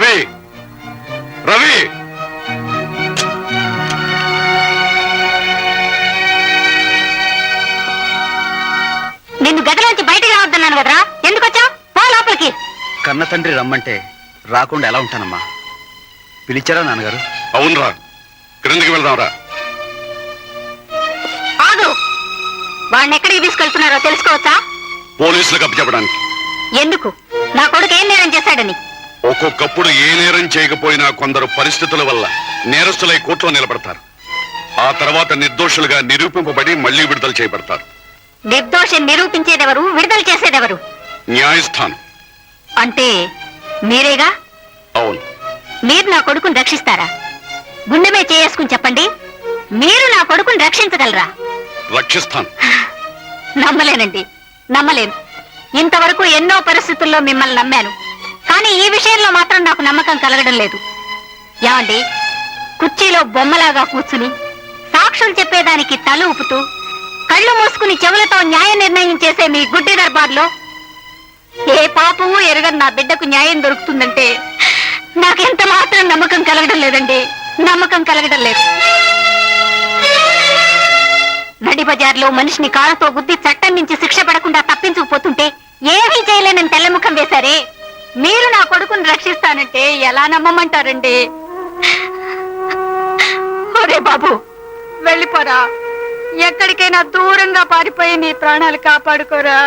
రవి! రవి! నిన్ను గదిలోంచి బయటికి రావద్దన్నాను కదరా. ఎందుకు వచ్చావు పో లోపలికి. కన్న తండ్రి రమ్మంటే రాకుండా ఎలా ఉంటానమ్మా? పిలిచారా నాన్నగారు? అవునరా క్రిందికి వెళ్దాంరా ఆగు. వాడిని ఎక్కడికి తీసుకెళ్తున్నారో తెలుసుకోవచ్చా? పోలీసులకు అప్పచెప్పడానికి. ఎందుకు? నా కొడుకు ఏం నేరం చేశాడని? ఒక్కొక్కప్పుడు ఏ నేరం చేయకపోయినా కొందరు పరిస్థితుల వల్ల నేరస్తులై కోర్టులో నిలబడతారు. ఆ తర్వాత నిర్దోషులుగా నిరూపింపబడి మళ్ళీ విడుదల చేయబడతారు. నిర్దోషం నిరూపించేదెవరు? విడుదల చేసేదెవరు? న్యాయస్థానం. అంటే మీరేగా? అవును. మీరు నా కొడుకుని రక్షిస్తారా? గుండె మీద చేసుకుని చెప్పండి. మీరు నా కొడుకుని రక్షించగలరా? రక్షిస్తాను. నమ్మలేనండి. నమ్మలేను. ఇంతవరకు ఎన్నో పరిస్థితుల్లో మిమ్మల్ని నమ్మాను. కానీ ఈ విషయంలో మాత్రం నాకు నమ్మకం కలగడం లేదు. ఏమండి? కుర్చీలో బొమ్మలాగా కూర్చుని సాక్షులు చెప్పేదానికి తల ఊపుతూ కళ్ళు మూసుకుని చెవులతో న్యాయ నిర్ణయం చేసే మీ గుడ్డి దర్బార్లో ఏ పాపము ఎరగని నా బిడ్డకు న్యాయం దొరుకుతుందంటే నాకెంత మాత్రం నమ్మకం కలగడం లేదండి. నమ్మకం కలగడం లేదు. నడి బజార్లో మనిషిని కాళ్ళతో గుద్ది చట్టం నుంచి శిక్ష పడకుండా తప్పించుకుపోతుంటే ఏమీ చేయలేనని తెల్లముఖం వేశారే? మీరు నా కొడుకుని రక్షిస్తానంటే ఎలా నమ్మమంటారండి? ఒరే బాబు వెళ్ళిపోరా. ఎక్కడికైనా దూరంగా పారిపోయి నీ ప్రాణాలు కాపాడుకోరా.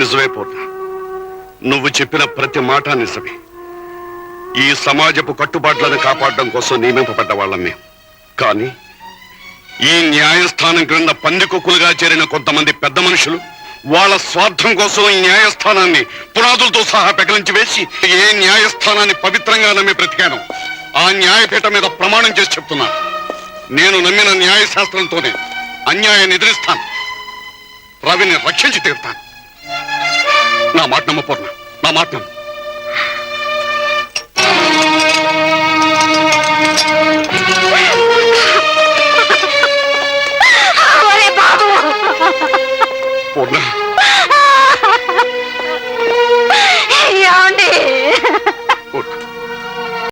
నిజమే పూర్ణ. నువ్వు చెప్పిన ప్రతి మాట నిజమే. ఈ సమాజపు కట్టుబాట్లను కాపాడడం కోసం నియమింపబడ్డ వాళ్ళం మేము కానీ ఈ న్యాయస్థానం క్రింద పందికొక్కులుగా చేరిన కొంతమంది పెద్ద మనుషులు వాళ్ళ స్వార్థం కోసం ఈ న్యాయస్థానాన్ని పునాదులతో సహా పెకలించి వేసి ఏ న్యాయస్థానాన్ని పవిత్రంగా నమ్మి బ్రతికాను ఆ న్యాయపీఠ మీద ప్రమాణం చేసి చెప్తున్నాను నేను నమ్మిన న్యాయశాస్త్రంతోనే అన్యాయాన్ని ఎదిరిస్తాను. రవిని రక్షించి తీరుతాను. నా మాట నమ్మ పూర్ణ. నా మాట నమ్ము. పూర్ణ.